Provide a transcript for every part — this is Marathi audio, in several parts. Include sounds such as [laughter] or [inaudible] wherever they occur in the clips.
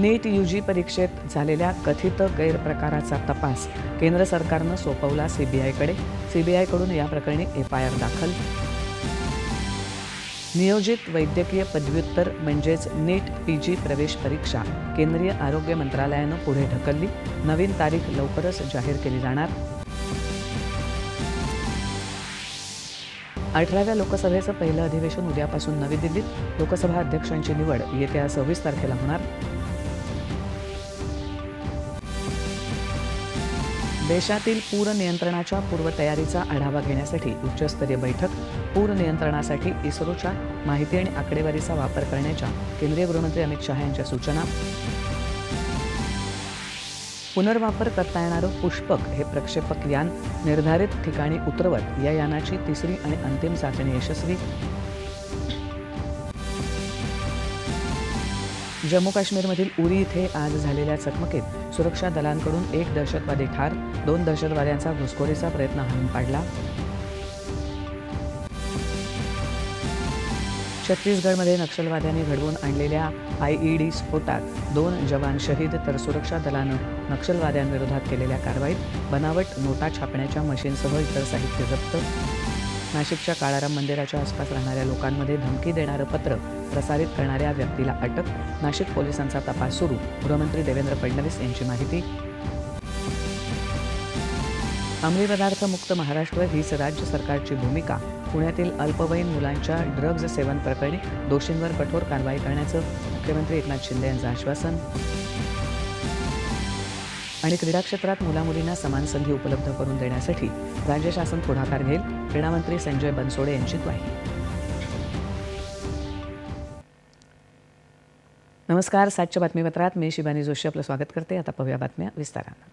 नीट यू जी परीक्षेत झालेल्या कथित गैरप्रकाराचा तपास केंद्र सरकारनं सोपवला सीबीआयकडे सीबीआयकडून या प्रकरणी एफ आय आर दाखल. नियोजित वैद्यकीय पदव्युत्तर म्हणजेच नीट पी जी प्रवेश परीक्षा केंद्रीय आरोग्य मंत्रालयानं पुढे ढकलली. नवीन तारीख लवकरच जाहीर केली जाणार. अठराव्या लोकसभेचं पहिलं अधिवेशन उद्यापासून नवी दिल्लीत. लोकसभा अध्यक्षांची निवड येत्या सव्वीस तारखेला होणार. देशातील पूर नियंत्रणाच्या पूर्वतयारीचा आढावा घेण्यासाठी उच्चस्तरीय बैठक पूर नियंत्रणासाठी इस्रोच्या माहिती आणि आकडेवारीचा वापर करण्याच्या केंद्रीय गृहमंत्री अमित शहा यांच्या सूचना. पुनर्वापर करता येणारं पुष्पक हे प्रक्षेपक यान निर्धारित ठिकाणी उतरवत या यानाची तिसरी आणि अंतिम चाचणी यशस्वी जम्मू काश्मीरमधील उरी इथे आज झालेल्या चकमकीत सुरक्षा दलांकडून एक दहशतवादी ठार दोन दहशतवाद्यांचा घुसखोरीचा प्रयत्न हाणून पाडला. छत्तीसगडमध्ये नक्षलवाद्यांनी घडवून आणलेल्या आयईडी स्फोटात दोन जवान शहीद तर सुरक्षा दलानं नक्षलवाद्यांविरोधात केलेल्या कारवाईत बनावट नोटा छापण्याच्या मशीनसह इतर साहित्य जप्त नाशिकच्या काळाराम मंदिराच्या आसपास राहणाऱ्या लोकांमध्ये धमकी देणारं पत्र प्रसारित करणाऱ्या व्यक्तीला अटक नाशिक पोलिसांचा तपास सुरू गृहमंत्री देवेंद्र फडणवीस यांची माहिती. अंमली पदार्थ मुक्त महाराष्ट्र हीच राज्य सरकारची भूमिका. पुण्यातील अल्पवयीन मुलांच्या ड्रग्ज सेवन प्रकरणी दोषींवर कठोर कारवाई करण्याचं मुख्यमंत्री एकनाथ शिंदे यांचं आश्वासन. आणि क्रीडा क्षेत्रात मुलामुलींना समान संधी उपलब्ध करून देण्यासाठी राज्य शासन पुढाकार घेईल क्रीडामंत्री संजय बनसोडे यांची ग्वाही. नमस्कार सातच्या बातमीपत्रात मी शिबानी जोशी आपलं स्वागत करते. आता पाहूया बातम्या विस्तारानं.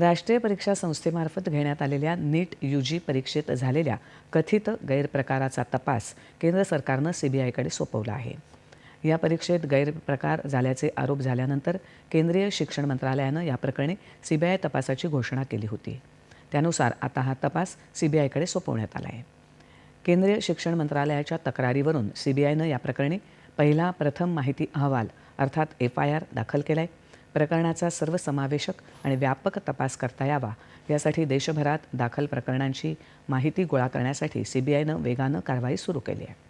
राष्ट्रीय परीक्षा संस्थेमार्फत घेण्यात आलेल्या नीट यू जी परीक्षेत झालेल्या कथित गैरप्रकाराचा तपास केंद्र सरकारनं सीबीआयकडे सोपवला आहे. या परीक्षेत गैरप्रकार झाल्याचे आरोप झाल्यानंतर केंद्रीय शिक्षण मंत्रालयानं या प्रकरणी सीबीआय तपासाची घोषणा केली होती. त्यानुसार आता हा तपास सीबीआयकडे सोपवण्यात आला आहे केंद्रीय शिक्षण मंत्रालयाच्या तक्रारीवरून सीबीआयनं या प्रकरणी पहिला प्रथम माहिती अहवाल अर्थात एफ आय आर दाखल केला आहे प्रकरणाचा सर्वसमावेशक आणि व्यापक तपास करता यावा यासाठी देशभरात दाखल प्रकरणांची माहिती गोळा करण्यासाठी सीबीआयनं वेगानं कारवाई सुरू केली आहे.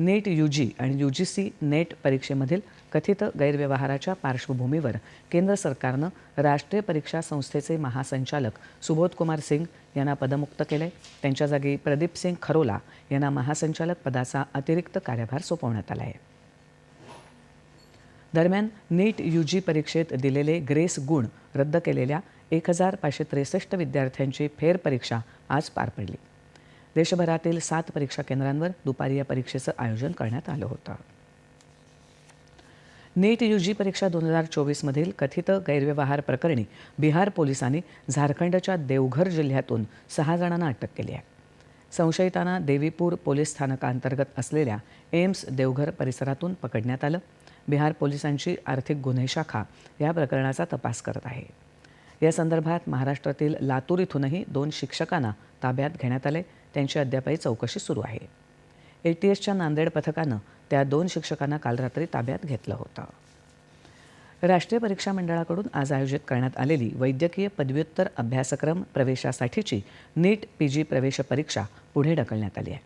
नेट यू जी आणि यू जी सी नेट परीक्षेमधील कथित गैरव्यवहाराच्या पार्श्वभूमीवर केंद्र सरकारनं राष्ट्रीय परीक्षा संस्थेचे महासंचालक सुबोधकुमार सिंग यांना पदमुक्त केले त्यांच्या जागी प्रदीप सिंग खरोला यांना महासंचालक पदाचा अतिरिक्त कार्यभार सोपवण्यात आला आहे दरम्यान नीट यू जी परीक्षेत दिलेले ग्रेस गुण रद्द केलेल्या एक हजार पाचशे त्रेसष्ट विद्यार्थ्यांची फेरपरीक्षा आज पार पडली. देशभरातील सात परीक्षा केंद्रांवर दुपारी या परीक्षेचं आयोजन करण्यात आलं होतं. नीट यू जी परीक्षा दोन हजार चोवीसमधील कथित गैरव्यवहार प्रकरणी बिहार पोलिसांनी झारखंडच्या देवघर जिल्ह्यातून सहा जणांना अटक केली आहे. संशयितांना देवीपूर पोलीस स्थानकांतर्गत असलेल्या एम्स देवघर परिसरातून पकडण्यात आलं. बिहार पोलिसांची आर्थिक गुन्हे शाखा या प्रकरणाचा तपास करत आहे. या संदर्भात महाराष्ट्रातील लातूर इथूनही दोन शिक्षकांना ताब्यात घेण्यात आले. त्यांची अद्यापही चौकशी सुरू आहे. ए टी एसच्या नांदेड पथकानं त्या दोन शिक्षकांना काल रात्री ताब्यात घेतलं होतं. राष्ट्रीय परीक्षा मंडळाकडून आज आयोजित करण्यात आलेली वैद्यकीय पदव्युत्तर अभ्यासक्रम प्रवेशासाठीची नीट पी जी प्रवेश परीक्षा पुढे ढकलण्यात आली आहे.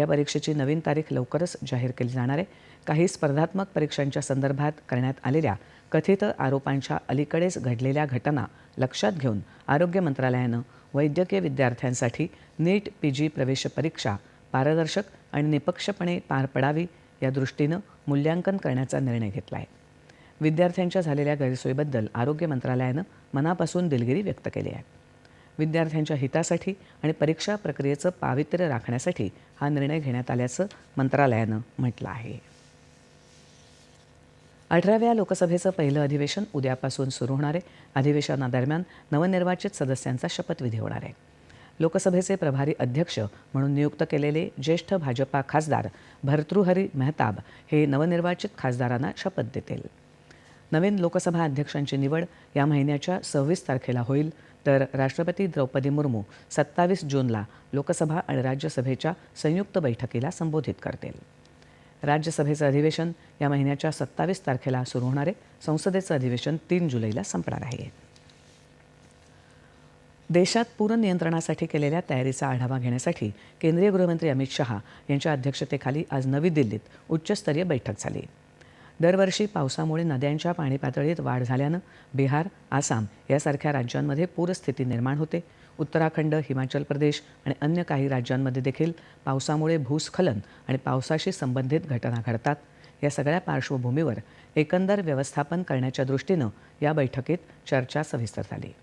या परीक्षेची नवीन तारीख लवकरच जाहीर केली जाणार आहे. काही स्पर्धात्मक परीक्षांच्या संदर्भात करण्यात आलेल्या कथित आरोपांच्या अलीकडेच घडलेल्या घटना लक्षात घेऊन आरोग्य मंत्रालयानं वैद्यकीय विद्यार्थ्यांसाठी नीट पी जी प्रवेश परीक्षा पारदर्शक आणि निपक्षपणे पार पडावी या दृष्टीनं मूल्यांकन करण्याचा निर्णय घेतला आहे विद्यार्थ्यांच्या झालेल्या गैरसोयीबद्दल आरोग्य मंत्रालयानं मनापासून दिलगिरी व्यक्त केली आहे. विद्यार्थ्यांच्या हितासाठी आणि परीक्षा प्रक्रियेचं पावित्र्य राखण्यासाठी हा निर्णय घेण्यात आल्याचं मंत्रालयानं म्हटलं आहे. अठराव्या लोकसभेचं पहिलं अधिवेशन उद्यापासून सुरू होणार आहे. अधिवेशनादरम्यान नवनिर्वाचित सदस्यांचा शपथविधी होणार आहे. लोकसभेचे प्रभारी अध्यक्ष म्हणून नियुक्त केलेले ज्येष्ठ भाजपा खासदार भर्तृहरी मेहताब हे नवनिर्वाचित खासदारांना शपथ देतील. नवीन लोकसभा अध्यक्षांची निवड या महिन्याच्या सव्वीस तारखेला होईल. तर राष्ट्रपती द्रौपदी मुर्मू सत्तावीस जूनला लोकसभा आणि राज्यसभेच्या संयुक्त बैठकीला संबोधित करतील. राज्यसभेचं अधिवेशन या महिन्याच्या सत्तावीस तारखेला सुरू होणार आहे. संसदेचं अधिवेशन तीन जुलैला संपणार आहे. देशात पूर नियंत्रणासाठी केलेल्या तयारीचा आढावा घेण्यासाठी केंद्रीय गृहमंत्री अमित शहा यांच्या अध्यक्षतेखाली आज नवी दिल्लीत उच्चस्तरीय बैठक झाली. दरवर्षी पावसामुळे नद्यांच्या पाणी पातळीत वाढ झाल्यानं बिहार आसाम यासारख्या राज्यांमध्ये पूरस्थिती निर्माण होते. उत्तराखंड हिमाचल प्रदेश आणि अन्य काही राज्यांमध्ये देखील पावसामुळे भूस्खलन आणि पावसाशी संबंधित घटना घडतात. या सगळ्या पार्श्वभूमीवर एकंदर व्यवस्थापन करण्याच्या दृष्टीनं या बैठकीत चर्चा सविस्तर झाली.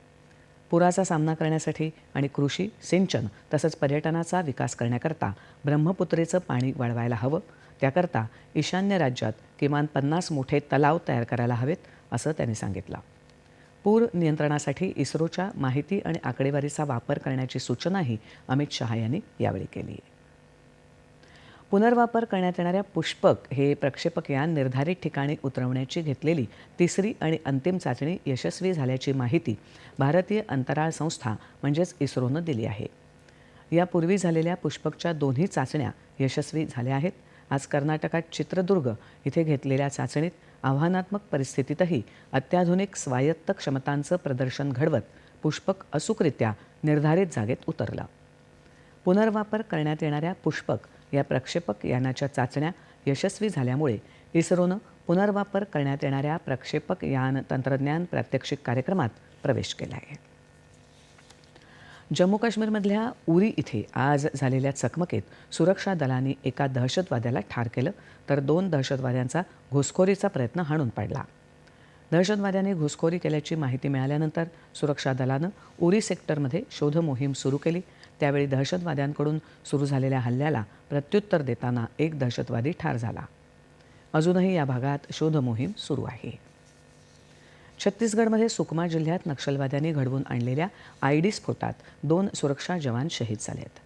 पुराचा सामना करण्यासाठी आणि कृषी सिंचन तसंच पर्यटनाचा विकास करण्याकरता ब्रह्मपुत्रेचं पाणी वळवायला हवं. त्याकरता ईशान्य राज्यात किमान पन्नास मोठे तलाव तयार करायला हवेत असं त्यांनी सांगितलं. पूर नियंत्रणासाठी इस्रोच्या माहिती आणि आकडेवारीचा वापर करण्याची सूचनाही अमित शहा यांनी यावेळी केली. पुनर्वापर करण्यात येणाऱ्या पुष्पक हे प्रक्षेपक यान निर्धारित ठिकाणी उतरवण्याची घेतलेली तिसरी आणि अंतिम चाचणी यशस्वी झाल्याची माहिती भारतीय अंतराळ संस्था म्हणजेच इस्रोनं दिली आहे. यापूर्वी झालेल्या पुष्पकच्या दोन्ही चाचण्या यशस्वी झाल्या आहेत. आज कर्नाटकात चित्रदुर्ग इथे घेतलेल्या चाचणीत आव्हानात्मक परिस्थितीतही अत्याधुनिक स्वायत्त क्षमतांचं प्रदर्शन घडवत पुष्पक अचूकरित्या निर्धारित जागेत उतरलं. पुनर्वापर करण्यात येणाऱ्या पुष्पक या प्रक्षेपक यानाच्या चाचण्या यशस्वी झाल्यामुळे इस्रोनं पुनर्वापर करण्यात येणाऱ्या प्रक्षेपक यान तंत्रज्ञान प्रात्यक्षिक कार्यक्रमात प्रवेश केला आहे. जम्मू काश्मीरमधल्या उरी इथे आज झालेल्या चकमकीत सुरक्षा दलांनी एका दहशतवाद्याला ठार केलं तर दोन दहशतवाद्यांचा घुसखोरीचा प्रयत्न हाणून पाडला. दहशतवाद्यांनी घुसखोरी केल्याची माहिती मिळाल्यानंतर सुरक्षा दलानं उरी सेक्टरमध्ये शोध मोहीम सुरू केली. त्यावेळी दहशतवाद्यांकडून सुरू झालेल्या हल्ल्याला प्रत्युत्तर देताना एक दहशतवादी ठार झाला. अजूनही या भागात शोध मोहीम सुरू आहे. छत्तीसगडमध्ये सुकमा जिल्ह्यात नक्षलवाद्यांनी घडवून आणलेल्या आय डी स्फोटात दोन सुरक्षा जवान शहीद झालेत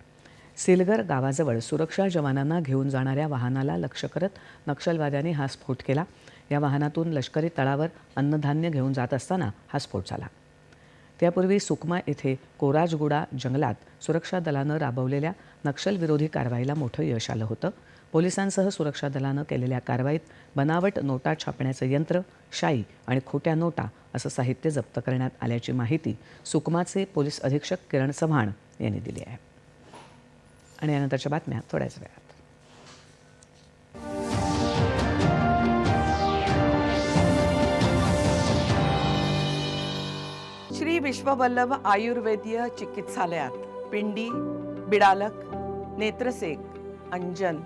सिलगर गावाजवळ सुरक्षा जवानांना घेऊन जाणाऱ्या वाहनाला लक्ष करत नक्षलवाद्यांनी हा स्फोट केला. या वाहनातून लष्करी तळावर अन्नधान्य घेऊन जात असताना हा स्फोट झाला. त्यापूर्वी सुकमा येथे कोराजगुडा जंगलात सुरक्षा दलानं राबवलेल्या नक्षलविरोधी कारवाईला मोठं यश आलं होतं. पोलिसांसह सुरक्षा दलानं केलेल्या कारवाईत बनावट नोटा छापण्याचं यंत्र शाई आणि खोट्या नोटा असं साहित्य जप्त करण्यात आल्याची माहिती सुकमाचे पोलीस अधीक्षक किरण चव्हाण यांनी दिली आहे. आणि यानंतरच्या बातम्या थोड्याच वेळात. श्री विश्ववल्लभ आयुर्वेदीय चिकित्सालयात पिंडी बिडालक नेत्रसेक अंजन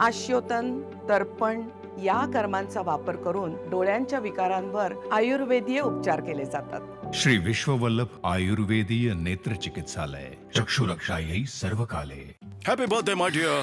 आश्योतन तर्पण या कर्मांचा वापर करून डोळ्यांच्या विकारांवर आयुर्वेदीय उपचार केले जातात. श्री विश्ववल्लभ आयुर्वेदीय नेत्र चिकित्सालय चक्षुरक्षायै सर्व काले हॅपी बर्थडे माय डिअर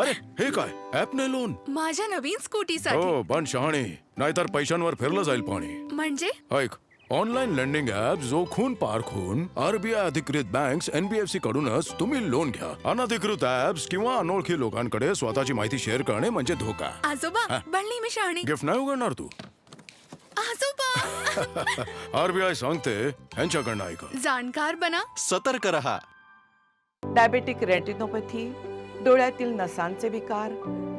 अरे हे काय? ऍप ने लोन माझ्या नवीन स्कूटीसाठी हो पण शहाणे. नाहीतर पैशांवर फिरलं जाईल पाणी. म्हणजे? ऐक ऑनलाईन लेंडिंग ऍप जोखून पारखून आरबीआय अधिकृत बँक एनबीएफसी कडूनच तुम्ही लोन घ्या. अनधिकृत ऍप्स किंवा अनोळखी लोकांकडे स्वतःची माहिती शेअर करणे म्हणजे धोका. आजोबा बनली मी शहाणी. गिफ्ट नाही उघडणार तू. आजोबा! [laughs] आरबीआय सांगते यांच्याकडनं ऐक जाणकार बना. सतर्क रहा. डायबेटिक रेटिनोपॅथी डोळ्यातील नसांचे विकार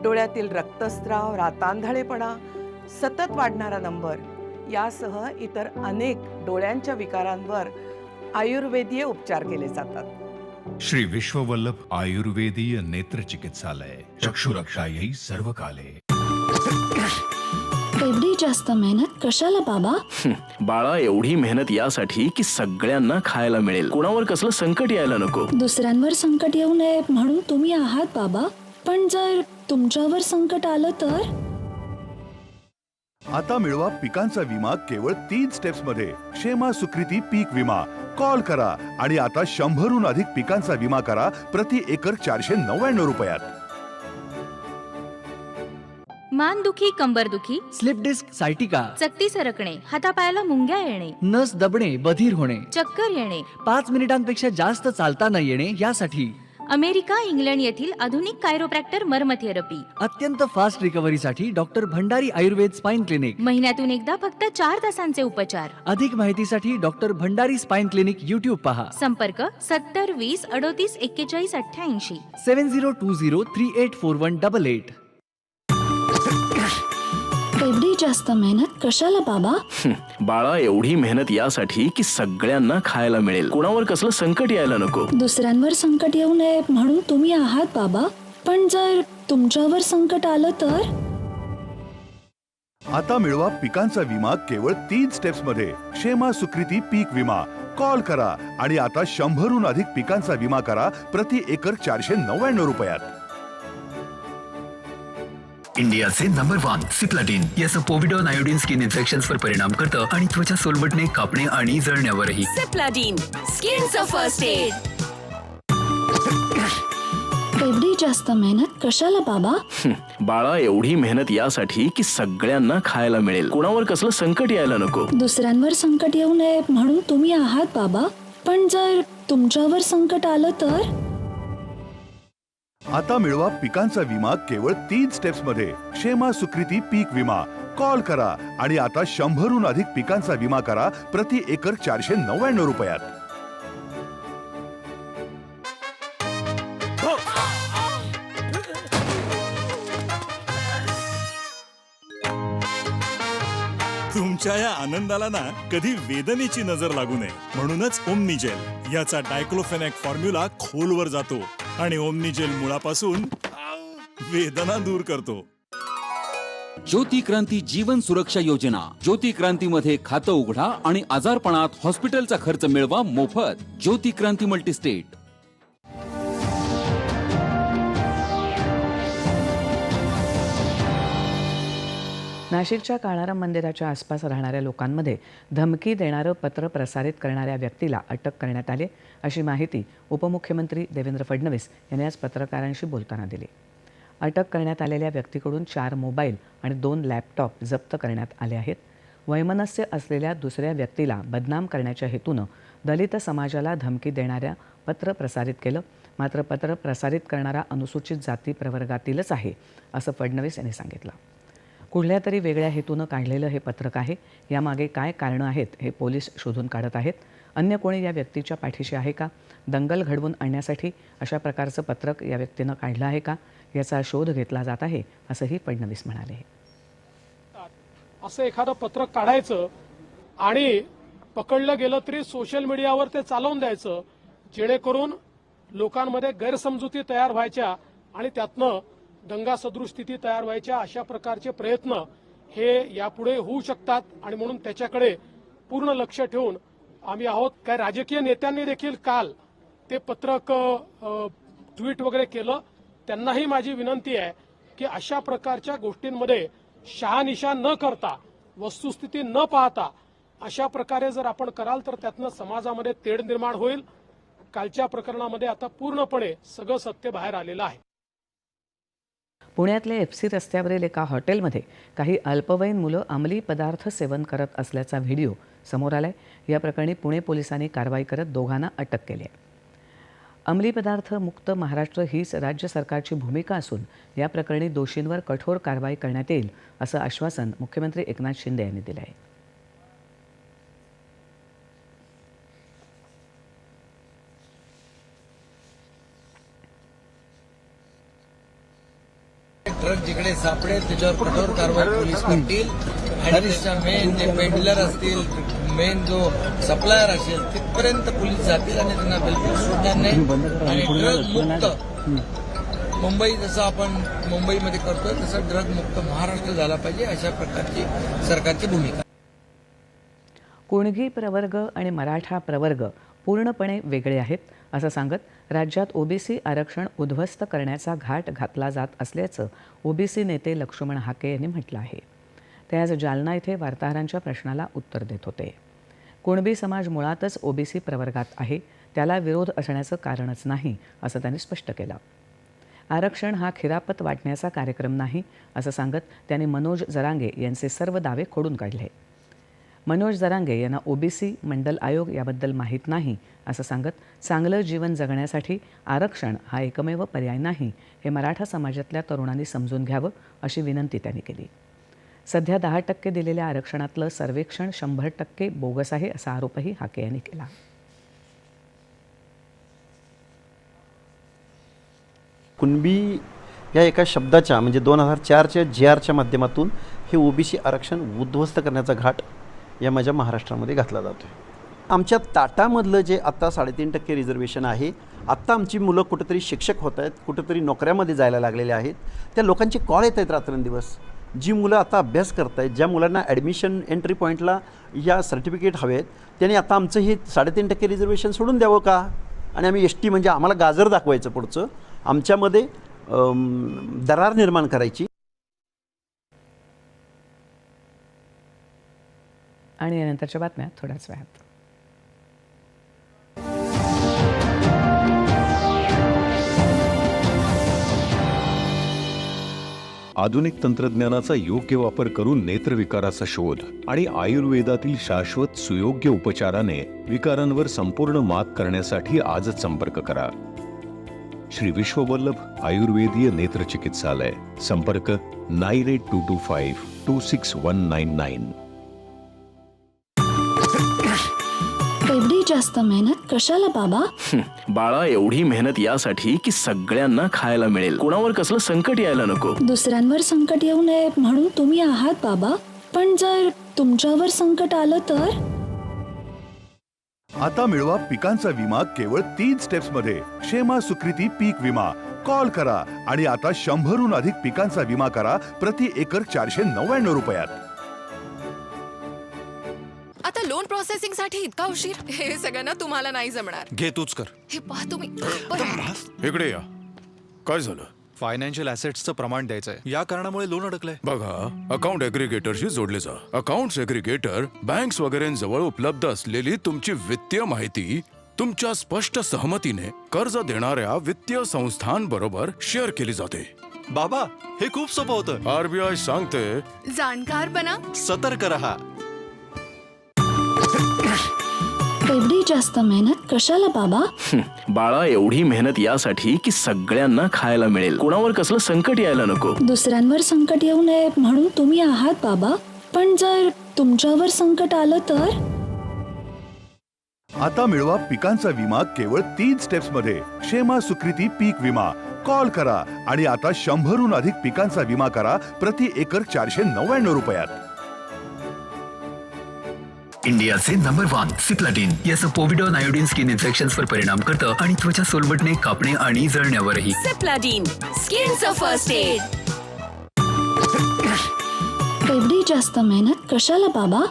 डोळ्यातील रक्तस्राव रातांधळेपणा सतत वाढणारा नंबर यासह इतर अनेक डोळ्यांच्या विकारांवर आयुर्वेदीय उपचार केले जातात. श्री विश्ववल्लभ आयुर्वेदीय नेत्र चिकित्सालय. चक्षुरक्षायै सर्व काले एवढी जास्त मेहनत कशाला बाबा? बाळा एवढी मेहनत यासाठी की सगळ्यांना खायला मिळेल. कोणावर कसलं संकट यायला नको. दुसऱ्यांवर संकट येऊ नये म्हणून तुम्ही आहात बाबा. पण जर तुमच्यावर संकट आलं तर? आता मिळवा पिकांचा विमा केवळ तीन स्टेप्समध्ये. क्षेमा सुकृती पीक विमा. कॉल करा आणि आता शंभरहून अधिक पिकांचा विमा करा प्रति एकर चारशे नव्याण्णव रुपयात. मानदुखी कंबरदुखी स्लिप डिस्क सायटिका चकती सरकणे हातापायाला मुंग्या येणे नस दबणे बधीर होणे. चक्कर येणे. पाच मिनिटांपेक्षा जास्त चालता न येणे यासाठी. अमेरिका इंग्लंड येथील आधुनिक कायरोप्रॅक्टर मर्म थेरपी अत्यंत fast रिकव्हरीसाठी doctor Bhandari Ayurved spine clinic महिन्यातून एकदा फक्त चार तासांचे उपचार. अधिक माहितीसाठी doctor Bhandari spine clinic YouTube पहा. संपर्क सत्तर वीस अडोतीस एक्केचाळीस अठ्ठ्याऐंशी. Seven zero two zero three eight four one double eight. एवढी जास्त मेहनत कशाला बाबा? बाळा एवढी मेहनत यासाठी की सगळ्यांना खायला मिळेल. कोणावर कसलं संकट यायला नको. दुसऱ्यांवर संकट येऊ नये म्हणून तुम्ही आहात बाबा. पण जर तुमच्यावर संकट आलं तर? आता मिळवा पिकांचा विमा केवळ तीन स्टेप्समध्ये. शेमा सुकृती पीक विमा. कॉल करा आणि आता शंभरहून अधिक पिकांचा विमा करा प्रति एकर चारशे नव्याण्णव रुपयात. इंडियाचे नंबर वन सिप्लाटिन याचं पोविडॉन आयोडीन स्किन इन्फेक्शन्सवर परिणाम करतं आणि त्वचा सोलवटणे कापणे आणि जळण्यावरही. सिप्लाडीन स्किनचं फर्स्ट एड एवढी जास्त मेहनत कशाला बाबा? बाळा एवढी मेहनत यासाठी की सगळ्यांना खायला मिळेल. कोणावर कसलं संकट यायला नको. दुसऱ्यांवर संकट येऊ नये म्हणून तुम्ही आहात बाबा. पण जर तुमच्यावर संकट आलं तर? आता मिळवा पिकांचा विमा केवळ तीन स्टेप्समध्ये. क्षेमा सुकृती पीक विमा. कॉल करा आणि आता शंभरहून अधिक पिकांचा विमा करा प्रति एकर चारशे नव्याण्णव रुपयात. तुमच्या या आनंदाला ना कधी वेदनेची नजर लागू नये. म्हणूनच ओमनी जेल याचा डायक्लोफेनॅक फॉर्म्युला खोलवर जातो. आणि ओमनी जेल मुळापासून वेदना दूर करतो. ज्योती क्रांती जीवन सुरक्षा योजना. ज्योती क्रांतीमध्ये खातं उघडा आणि आजारपणात हॉस्पिटलचा खर्च मिळवा मोफत. ज्योती क्रांती मल्टीस्टेट. नाशिकच्या काळाराम मंदिराच्या आसपास राहणाऱ्या लोकांमध्ये धमकी देणारं पत्र प्रसारित करणाऱ्या व्यक्तीला अटक करण्यात आली अशी माहिती उपमुख्यमंत्री देवेंद्र फडणवीस यांनी आज पत्रकारांशी बोलताना दिली. अटक करण्यात आलेल्या व्यक्तीकडून चार मोबाईल आणि दोन लॅपटॉप जप्त करण्यात आले आहेत. वैमनस्य असलेल्या दुसऱ्या व्यक्तीला बदनाम करण्याच्या हेतूनं दलित समाजाला धमकी देणाऱ्या पत्र प्रसारित केलं. मात्र पत्र प्रसारित करणारा अनुसूचित जाती प्रवर्गातीलच आहे असं फडणवीस यांनी सांगितलं. कुठल्या तरी वेगळ्या हेतूनं काढलेलं हे पत्रक आहे. यामागे काय कारणं आहेत हे पोलीस शोधून काढत आहेत. अन्य कोणी या व्यक्तीच्या पाठीशी आहे का? दंगल घडवून आणण्यासाठी अशा प्रकारचं पत्रक या व्यक्तीनं काढलं आहे का? याचा शोध घेतला जात आहे असंही फडणवीस म्हणाले. असं एखादं पत्रक काढायचं आणि पकडलं गेलं तरी सोशल मीडियावर ते चालवून द्यायचं जेणेकरून लोकांमध्ये गैरसमजुती तयार व्हायच्या आणि त्यातनं दंगा सदृश स्थिती तयार व्हायच्या अशा प्रकारचे प्रयत्न हे यापुढे होऊ शकतात आणि म्हणून त्याच्याकडे पूर्ण लक्ष ठेवून आम्ही आहोत. काय राजकीय नेत्यांनी देखील काल ते पत्रक ट्विट वगैरे केलं. त्यांनाही माझी विनंती आहे की अशा प्रकारच्या गोष्टींमध्ये शहानिशा न करता वस्तुस्थिती न पाहता अशा प्रकारे जर आपण कराल तर त्यातनं समाजामध्ये तेढ निर्माण होईल. कालच्या प्रकरणामध्ये आता पूर्णपणे सगळं सत्य बाहेर आलेलं आहे. पुण्यातल्या एफ सी रस्त्यावरील एका हॉटेलमध्ये काही अल्पवयीन मुलं अंमली पदार्थ सेवन करत असल्याचा व्हिडिओ समोर आलाय. या प्रकरणी पुणे पोलिसांनी कारवाई करत दोघांना अटक केली आहे. अंमली पदार्थ मुक्त महाराष्ट्र हीच राज्य सरकारची भूमिका असून या प्रकरणी दोषींवर कठोर कारवाई करण्यात येईल असं आश्वासन मुख्यमंत्री एकनाथ शिंदे यांनी दिलं आहे जिकडे सापडेल त्याच्यावर कठोर कारवाई पोलीस करतील. आणि त्याच्या मेन जे पेडलर असतील मेन जो सप्लायर असेल तिथपर्यंत पोलीस जातील आणि त्यांना बिलकुल सोडणार नाही. आणि ड्रग मुक्त. मुंबई जसं आपण मुंबईमध्ये करतोय तसं ड्रग मुक्त महाराष्ट्र झाला पाहिजे अशा प्रकारची सरकारची भूमिका. कुणगी प्रवर्ग आणि मराठा प्रवर्ग पूर्णपणे वेगळे आहेत. असं सांगत राज्यात ओबीसी आरक्षण उद्ध्वस्त करण्याचा घाट घातला जात असल्याचं ओबीसी नेते लक्ष्मण हाके यांनी म्हटलं आहे. ते आज जालना इथे वार्ताहरांच्या प्रश्नाला उत्तर देत होते. कुणबी समाज मुळातच ओबीसी प्रवर्गात आहे त्याला विरोध असण्याचं कारणच नाही असं त्यांनी स्पष्ट केलं. आरक्षण हा खिरापत वाटण्याचा कार्यक्रम नाही असं सांगत त्यांनी मनोज जरांगे यांचे सर्व दावे खोडून काढले. मनोज जरांगे यांना ओबीसी मंडल आयोग याबद्दल माहीत नाही असं सांगत चांगलं जीवन जगण्यासाठी आरक्षण हा एकमेव पर्याय नाही हे मराठा समाजातल्या तरुणांनी समजून घ्यावं अशी विनंती त्यांनी केली. सध्या दहा टक्के दिलेल्या आरक्षणातलं सर्वेक्षण शंभर टक्के बोगस आहे असा आरोपही हाके यांनी केला. कुणबी या एका शब्दाच्या म्हणजे दोन हजार चारच्या जी आरच्या माध्यमातून हे ओबीसी आरक्षण उद्ध्वस्त करण्याचा घाट या माझ्या महाराष्ट्रामध्ये घातला जातो आहे आमच्या ताटामधलं जे आत्ता साडेतीन टक्के रिझर्वेशन आहे आत्ता आमची मुलं कुठंतरी शिक्षक होत आहेत कुठंतरी नोकऱ्यामध्ये जायला लागलेले आहेत. त्या लोकांचे कॉल येत आहेत रात्रंदिवस. जी मुलं आता अभ्यास करत आहेत ज्या मुलांना ॲडमिशन एंट्री पॉईंटला या सर्टिफिकेट हवे आहेत त्यांनी आता आमचं हे साडेतीन टक्के रिझर्वेशन सोडून द्यावं का? आणि आम्ही एस टी म्हणजे आम्हाला गाजर दाखवायचं पुढचं. आमच्यामध्ये दरार निर्माण करायची. आणि यानंतरच्या बातम्या थोड्याच वेळात. आधुनिक तंत्रज्ञानाचा योग्य वापर करून नेत्रविकाराचा शोध आणि आयुर्वेदातील शाश्वत सुयोग्य उपचाराने विकारांवर संपूर्ण मात करण्यासाठी आजच संपर्क करा. श्री विश्ववल्लभ आयुर्वेदीय नेत्र चिकित्सालय संपर्क nine eight two two five two six one nine nine. जास्त मेहनत कशाला बाबा? [laughs] बाळा एवढी मेहनत यासाठी की सगळ्यांना खायला मिळेल. कोणावर कसलं संकट यायला नको. दुसऱ्यांवर संकट येऊ नये म्हणून तुम्ही आहात बाबा. पण जर तुमच्यावर संकट आलं तर? आता मिळवा पिकांचा विमा केवळ तीन स्टेप्समध्ये. क्षेमा सुकृती पीक विमा. कॉल करा आणि आता शंभरहून अधिक पिकांचा विमा करा प्रति एकर चारशे नव्याण्णव रुपयात. आता लोन प्रोसेसिंगसाठी इतका उशीर? हे सगळं ना तुम्हाला नाही जमणार. घे तूच कर. हे पहा तुम्ही. इकडे या. काय झालं? फायनान्शियल ऍसेट्सचं प्रमाण द्यायचंय. या कारणामुळे लोन अडकलंय. बघा अकाउंट एग्रीगेटरशी जोडले जा. अकाउंट एग्रीगेटर बँक्स वगैरेंजवळ उपलब्ध असलेली तुमची वित्तीय माहिती तुमच्या स्पष्ट सहमतीने कर्ज देणाऱ्या वित्तीय संस्थांबरोबर शेअर केली जाते. बाबा हे खूप सोपं होतं. आरबीआय सांगते जाणकार बना सतर्क रहा. एवढी जास्त मेहनत कशाला बाबा? बाळा एवढी मेहनत यासाठी की सगळ्यांना खायला मिळेल. कोणावर कसलं संकट यायला नको. दुसऱ्यांवर संकट येऊ नये म्हणून तुम्ही आहात बाबा. पण जर तुमच्यावर संकट आलं तर? आता मिळवा पिकांचा विमा केवळ तीन स्टेप्समध्ये. क्षेमा सुकृती पीक विमा. कॉल करा आणि आता शंभरहून अधिक पिकांचा विमा करा प्रति एकर चारशे नव्याण्णव रुपयात. इंडियाचे नंबर वन सिप्लाटिन याचं पोविडॉन आयोडीन स्किन इन्फेक्शन्सवर परिणाम करतं आणि त्वचा सोलवटणे कापणे आणि जळण्यावरही. सिप्लाडीन स्किनचं फर्स्ट एड एवढी जास्त मेहनत कशाला बाबा?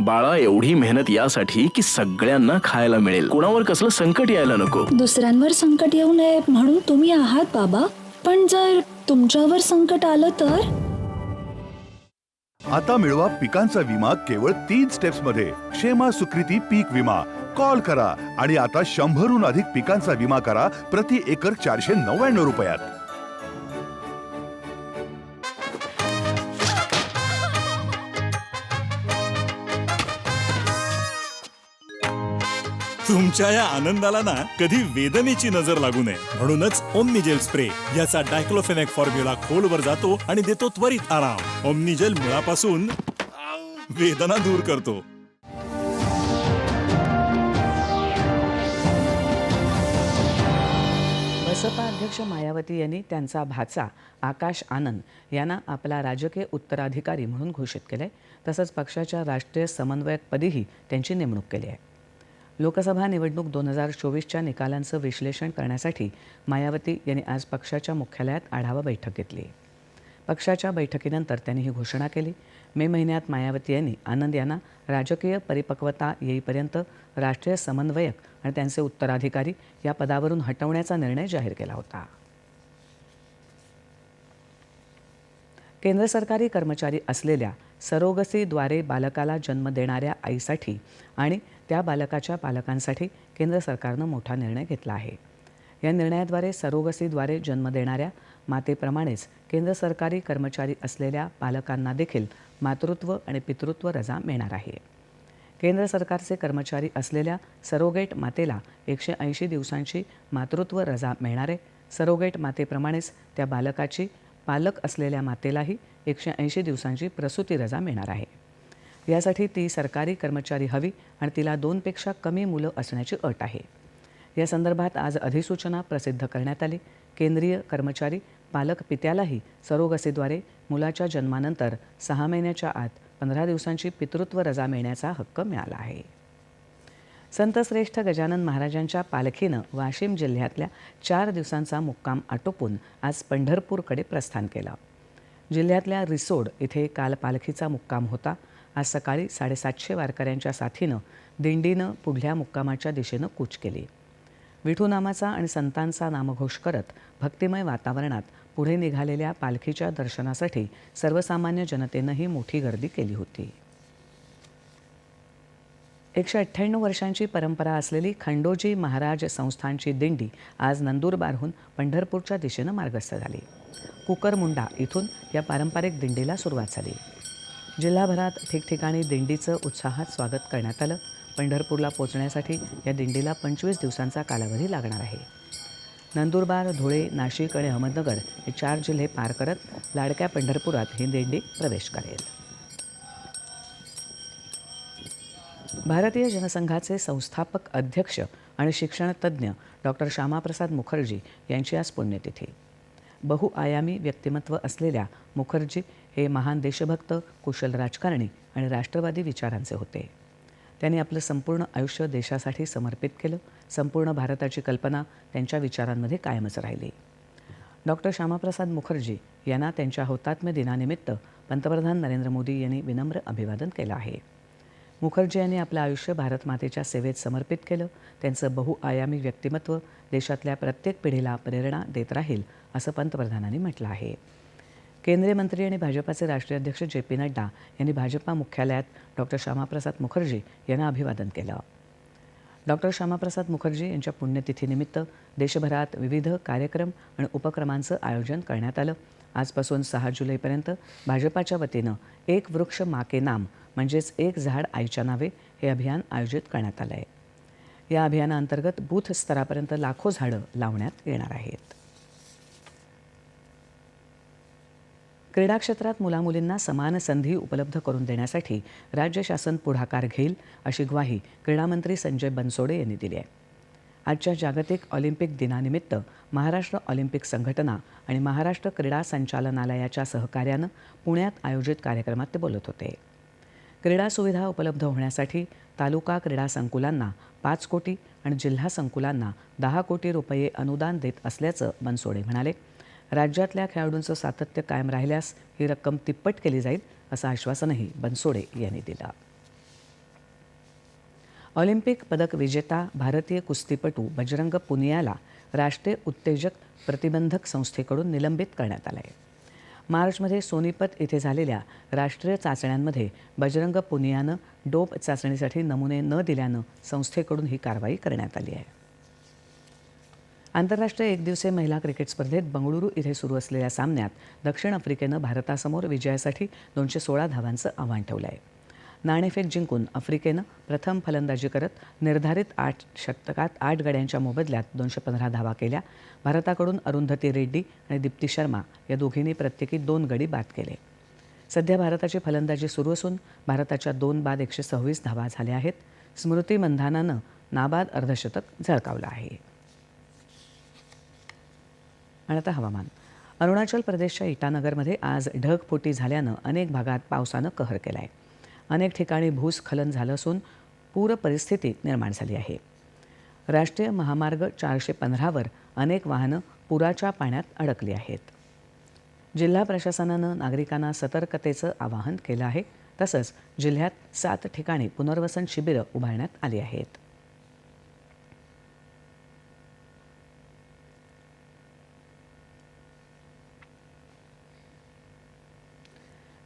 बाळा एवढी मेहनत यासाठी की सगळ्यांना खायला मिळेल. कोणावर कसलं संकट यायला नको. दुसऱ्यांवर संकट येऊ नये म्हणून तुम्ही आहात बाबा. पण जर तुमच्यावर संकट आलं तर? आता मिळवा पिकांचा विमा केवळ तीन स्टेप्समध्ये. क्षेमा सुकृती पीक विमा. कॉल करा आणि आता शंभरहून अधिक पिकांचा विमा करा प्रति एकर चारशे नव्याण्णव रुपयात. तुमच्या या आनंदाला ना कधी वेदनेची नजर लागू नये. म्हणूनच ओमनिजेल स्प्रे याचा डायक्लोफेनेक फॉर्म्युला खोलवर जातो आणि देतो त्वरित आराम. ओमनिजेल मुळापासून वेदना दूर करतो. बसपा अध्यक्ष मायावती यांनी त्यांचा भाचा आकाश आनंद यांना आपला राजकीय उत्तराधिकारी म्हणून घोषित केलंय. तसंच पक्षाच्या राष्ट्रीय समन्वयकपदीही त्यांची नेमणूक केली आहे. लोकसभा निवडणूक दोन हजार चोवीसच्या निकालांचं विश्लेषण करण्यासाठी मायावती यांनी आज पक्षाच्या मुख्यालयात आढावा बैठक घेतली. पक्षाच्या बैठकीनंतर त्यांनी ही घोषणा केली. मे महिन्यात मायावती यांनी आनंद यांना राजकीय परिपक्वता येईपर्यंत राष्ट्रीय समन्वयक आणि त्यांचे उत्तराधिकारी या पदावरून हटवण्याचा निर्णय जाहीर केला होता. केंद्र सरकारी कर्मचारी असलेल्या सरोगसीद्वारे बालकाला जन्म देणाऱ्या आईसाठी आणि त्या बालकाच्या पालकांसाठी केंद्र सरकारनं मोठा निर्णय घेतला आहे. या निर्णयाद्वारे सरोगसीद्वारे जन्म देणाऱ्या मातेप्रमाणेच केंद्र सरकारी कर्मचारी असलेल्या पालकांना देखील मातृत्व आणि पितृत्व रजा मिळणार आहे. केंद्र सरकारचे कर्मचारी असलेल्या सरोगेट मातेला एकशे ऐंशी दिवसांची मातृत्व रजा मिळणार आहे सरोगेट मातेप्रमाणेच त्या बालकाची पालक असलेल्या मातेलाही एकशे ऐंशी दिवसांची प्रसूती रजा मिळणार आहे. यासाठी ती सरकारी कर्मचारी हवी आणि तिला दोनपेक्षा कमी मुलं असण्याची अट आहे. या संदर्भात आज अधिसूचना प्रसिद्ध करण्यात आली. केंद्रीय कर्मचारी पालक पित्यालाही सरोगसीद्वारे मुलाच्या जन्मानंतर सहा महिन्याच्या आत पंधरा दिवसांची पितृत्व रजा मिळण्याचा हक्क मिळाला आहे. संतश्रेष्ठ गजानन महाराजांच्या पालखीनं वाशिम जिल्ह्यातल्या चार दिवसांचा मुक्काम आटोपून आज पंढरपूरकडे प्रस्थान केलं. जिल्ह्यातल्या रिसोड इथे काल पालखीचा मुक्काम होता. आज सकाळी साडेसातशे वारकऱ्यांच्या साथीनं दिंडीनं पुढल्या मुक्कामाच्या दिशेनं कूच केली. विठूनामाचा आणि संतांचा नामघोष करत भक्तिमय वातावरणात पुढे निघालेल्या पालखीच्या दर्शनासाठी सर्वसामान्य जनतेनंही मोठी गर्दी केली होती. एकशे अठ्ठ्याण्णव वर्षांची परंपरा असलेली खंडोजी महाराज संस्थानची दिंडी आज नंदुरबारहून पंढरपूरच्या दिशेनं मार्गस्थ झाली. कुकरमुंडा इथून या पारंपरिक दिंडीला सुरुवात झाली. जिल्हाभरात ठिकठिकाणी दिंडीचं उत्साहात स्वागत करण्यात आलं. पंढरपूरला पोचण्यासाठी या दिंडीला पंचवीस दिवसांचा कालावधी लागणार आहे. नंदुरबार धुळे नाशिक आणि अहमदनगर हे चार जिल्हे पार करत लाडक्या पंढरपुरात ही दिंडी प्रवेश करेल. भारतीय जनसंघाचे संस्थापक अध्यक्ष आणि शिक्षणतज्ज्ञ डॉक्टर श्यामाप्रसाद मुखर्जी यांची आज पुण्यतिथी. बहुआयामी व्यक्तिमत्व असलेल्या मुखर्जी हे महान देशभक्त कुशल राजकारणी आणि राष्ट्रवादी विचारांचे होते. त्यांनी आपलं संपूर्ण आयुष्य देशासाठी समर्पित केलं संपूर्ण भारताची कल्पना त्यांच्या विचारांमध्ये कायमच राहिली. डॉक्टर श्यामाप्रसाद मुखर्जी यांना त्यांच्या हौतात्म्य दिनानिमित्त पंतप्रधान नरेंद्र मोदी यांनी विनम्र अभिवादन केलं आहे. मुखर्जी यांनी आपलं आयुष्य भारतमातेच्या सेवेत समर्पित केलं त्यांचं बहुआयामी व्यक्तिमत्व देशातल्या प्रत्येक पिढीला प्रेरणा देत राहील असं पंतप्रधानांनी म्हटलं आहे. केंद्रीय मंत्री आणि भाजपाचे राष्ट्रीय अध्यक्ष जे पी नड्डा यांनी भाजपा मुख्यालयात डॉक्टर श्यामाप्रसाद मुखर्जी यांना अभिवादन केलं. डॉक्टर श्यामाप्रसाद मुखर्जी यांच्या पुण्यतिथीनिमित्त देशभरात विविध कार्यक्रम आणि उपक्रमांचं आयोजन करण्यात आलं. आजपासून सहा जुलैपर्यंत भाजपाच्या वतीनं एक वृक्ष माके नाम म्हणजेच एक झाड आईच्या नावे हे अभियान आयोजित करण्यात आलं आहे या अभियानाअंतर्गत बूथ स्तरापर्यंत लाखो झाडं लावण्यात येणार आहेत. क्रीडा क्षेत्रात मुलामुलींना समान संधी उपलब्ध करून देण्यासाठी राज्य शासन पुढाकार घेईल अशी ग्वाही क्रीडामंत्री संजय बनसोडे यांनी दिली आहे. आजच्या जागतिक ऑलिम्पिक दिनानिमित्त महाराष्ट्र ऑलिम्पिक संघटना आणि महाराष्ट्र क्रीडा संचालनालयाच्या सहकार्यानं पुण्यात आयोजित कार्यक्रमात ते बोलत होते. क्रीडा सुविधा उपलब्ध होण्यासाठी तालुका क्रीडा संकुलांना पाच कोटी आणि जिल्हा संकुलांना दहा कोटी रुपये अनुदान देत असल्याचं बनसोडे म्हणाले. राज्यातल्या खेळाडूंचं सातत्य कायम राहिल्यास ही रक्कम तिप्पट केली जाईल असं आश्वासनही बनसोडे यांनी दिलं. ऑलिम्पिक पदक विजेता भारतीय कुस्तीपटू बजरंग पुनियाला राष्ट्रीय उत्तेजक प्रतिबंधक संस्थेकडून निलंबित करण्यात आलं आहे मार्चमध्ये सोनीपत इथे झालेल्या राष्ट्रीय चाचण्यांमध्ये बजरंग पुनियानं डोप चाचणीसाठी नमुने न दिल्यानं संस्थेकडून ही कारवाई करण्यात आली आहे. आंतरराष्ट्रीय एकदिवसीय महिला क्रिकेट स्पर्धेत बंगळुरू इथे सुरू असलेल्या सामन्यात दक्षिण आफ्रिकेनं भारतासमोर विजयासाठी दोनशे सोळा धावांचं आव्हान ठेवलं आहे नाणेफेक जिंकून आफ्रिकेनं प्रथम फलंदाजी करत निर्धारित आठ षटकात आठ गड्यांच्या मोबदल्यात दोनशे पंधरा धावा केल्या. भारताकडून अरुंधती रेड्डी आणि दीप्ती शर्मा या दोघींनी प्रत्येकी दोन गडी बाद केले. सध्या भारताची फलंदाजी सुरू असून भारताच्या दोन बाद एकशे सव्वीस धावा झाल्या आहेत. स्मृती मंधानानं नाबाद अर्धशतक झळकावलं आहे. आणि आता हवामान. अरुणाचल प्रदेशच्या इटानगरमध्ये आज ढगफुटी झाल्यानं अनेक भागात पावसानं कहर केला आहे अनेक ठिकाणी भूस्खलन झालं असून पूर परिस्थिती निर्माण झाली आहे. राष्ट्रीय महामार्ग चारशे पंधरावर अनेक वाहनं पुराच्या पाण्यात अडकली आहेत. जिल्हा प्रशासनानं नागरिकांना सतर्कतेचं आवाहन केलं आहे. तसंच जिल्ह्यात सात ठिकाणी पुनर्वसन शिबिरं उभारण्यात आली आहेत.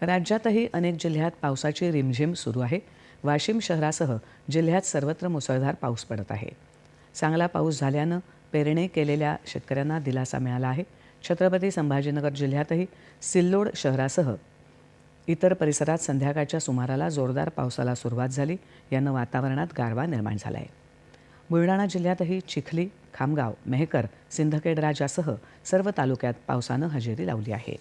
राज्यातही अनेक जिल्ह्यात पावसाची रिमझिम सुरू आहे. वाशिम शहरासह जिल्ह्यात सर्वत्र मुसळधार पाऊस पडत आहे. चांगला पाऊस झाल्यानं पेरणी केलेल्या शेतकऱ्यांना दिलासा मिळाला आहे. छत्रपती संभाजीनगर जिल्ह्यातही सिल्लोड शहरासह इतर परिसरात संध्याकाळच्या सुमाराला जोरदार पावसाला सुरुवात झाली. यानं वातावरणात गारवा निर्माण झाला आहे बुलढाणा जिल्ह्यातही चिखली खामगाव मेहकर सिंदखेड राजासह सर्व तालुक्यात पावसानं हजेरी लावली आहे.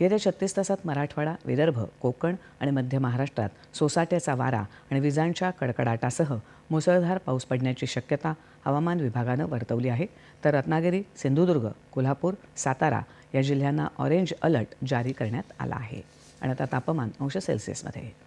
येत्या छत्तीस तासात मराठवाडा विदर्भ कोकण आणि मध्य महाराष्ट्रात सोसाट्याचा वारा आणि विजांच्या कडकडाटासह मुसळधार पाऊस पडण्याची शक्यता हवामान विभागानं वर्तवली आहे. तर रत्नागिरी सिंधुदुर्ग कोल्हापूर सातारा या जिल्ह्यांना ऑरेंज अलर्ट जारी करण्यात आला आहे. आणि आता तापमान अंश सेल्सिअसमध्ये.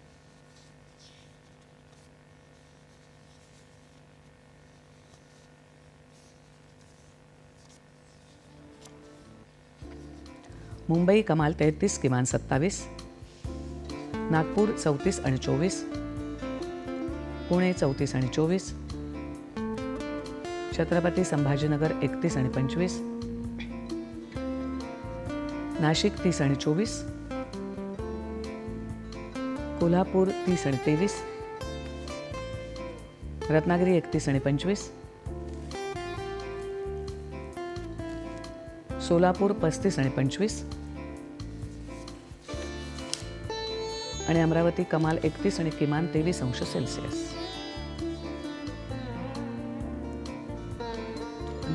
मुंबई कमाल तेहतीस किमान सत्तावीस. नागपूर चौतीस आणि चोवीस. पुणे चौतीस आणि चोवीस. छत्रपती संभाजीनगर एकतीस आणि पंचवीस. नाशिक तीस आणि चोवीस. कोल्हापूर तीस आणि तेवीस. रत्नागिरी एकतीस आणि पंचवीस. सोलापूर पस्तीस आणि पंचवीस. आणि अमरावती कमाल एकतीस आणि किमान तेवीस अंश सेल्सिअस.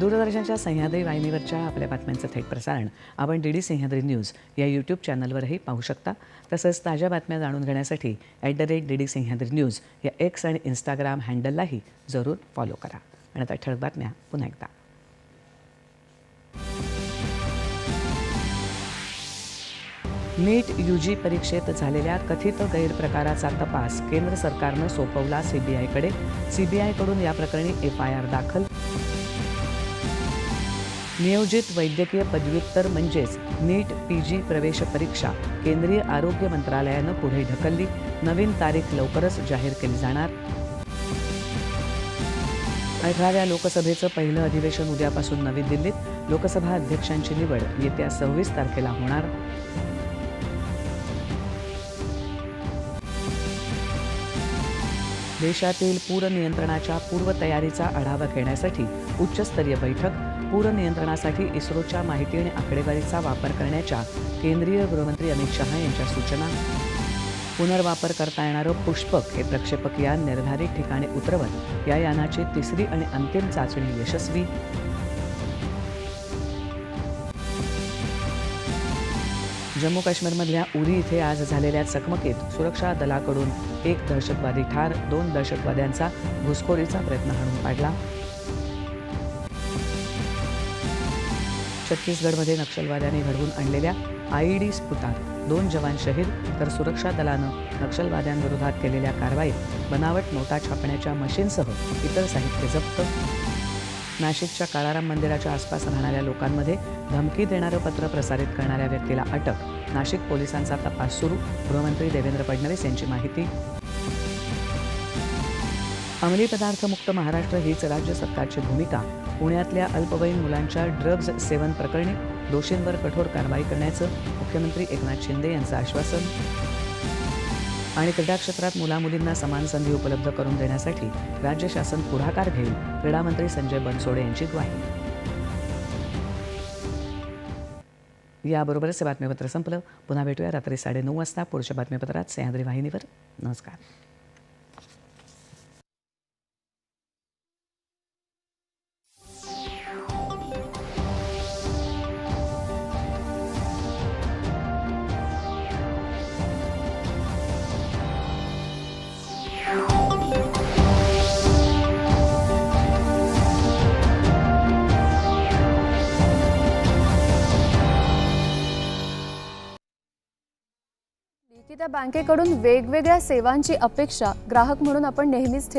दूरदर्शनच्या सह्याद्री वाहिनीवरच्या आपल्या बातम्यांचं थेट प्रसारण आपण डी डी सह्याद्री न्यूज या यूट्यूब चॅनलवरही पाहू शकता. तसंच ताज्या बातम्या जाणून घेण्यासाठी at the rate D D Sahyadri news या एक्स आणि इंस्टाग्राम हँडललाही जरूर फॉलो करा. आणि आता ठळक बातम्या पुन्हा एकदा. नीट यू जी परीक्षेत झालेल्या कथित गैरप्रकाराचा तपास केंद्र सरकारनं सोपवला सीबीआयकडे सीबीआयकडून या प्रकरणी एफ आय आर दाखल. नियोजित वैद्यकीय पदव्युत्तर म्हणजेच नीट पी जी प्रवेश परीक्षा केंद्रीय आरोग्य मंत्रालयानं पुढे ढकलली. नवीन तारीख लवकरच जाहीर केली जाणार. अठराव्या लोकसभेचं पहिलं अधिवेशन उद्यापासून नवी दिल्लीत. लोकसभा अध्यक्षांची निवड येत्या सव्वीस तारखेला होणार. देशातील पूरनियंत्रणाच्या पूर्वतयारीचा आढावा घेण्यासाठी उच्चस्तरीय बैठक पूरनियंत्रणासाठी इस्रोच्या माहिती आणि आकडेवारीचा वापर करण्याच्या केंद्रीय गृहमंत्री अमित शहा यांच्या सूचना. पुनर्वापर करता येणारं पुष्पक हे प्रक्षेपक यान निर्धारित ठिकाणी उतरवत या यानाची तिसरी आणि अंतिम चाचणी यशस्वी जम्मू काश्मीरमधल्या उरी इथे आज झालेल्या चकमकीत सुरक्षा दलाकडून एक दहशतवादी ठार दोन दहशतवाद्यांचा घुसखोरीचा प्रयत्न हाणून पाडला. छत्तीसगडमध्ये नक्षलवाद्यांनी घडवून आणलेल्या आयईडी स्फुटात दोन जवान शहीद तर सुरक्षा दलानं नक्षलवाद्यांविरोधात केलेल्या कारवाईत बनावट नोटा छापण्याच्या मशीनसह इतर साहित्य जप्त नाशिकच्या काळाराम मंदिराच्या आसपास राहणाऱ्या लोकांमध्ये धमकी देणारं पत्र प्रसारित करणाऱ्या व्यक्तीला अटक. नाशिक पोलिसांचा तपास सुरू गृहमंत्री देवेंद्र फडणवीस यांची माहिती. अंमली पदार्थमुक्त महाराष्ट्र हीच राज्य सरकारची भूमिका. पुण्यातल्या अल्पवयीन मुलांच्या ड्रग्ज सेवन प्रकरणी दोषींवर कठोर कारवाई करण्याचं मुख्यमंत्री एकनाथ शिंदे यांचं आश्वासन. आणि क्रीडा क्षेत्रात मुलामुलींना समान संधी उपलब्ध करून देण्यासाठी राज्य शासन पुढाकार घेईल क्रीडामंत्री संजय बनसोडे यांची ग्वाही. याबरोबरच हे बातमीपत्र संपलं. पुन्हा भेटूया रात्री साडेनऊ वाजता पुढच्या बातमीपत्रात. सह्याद्री वाहिनीवर. नमस्कार. बँकेकडून वेगवेगळ्या सेवांची अपेक्षा ग्राहक म्हणून आपण नेहमीच ठेवतो.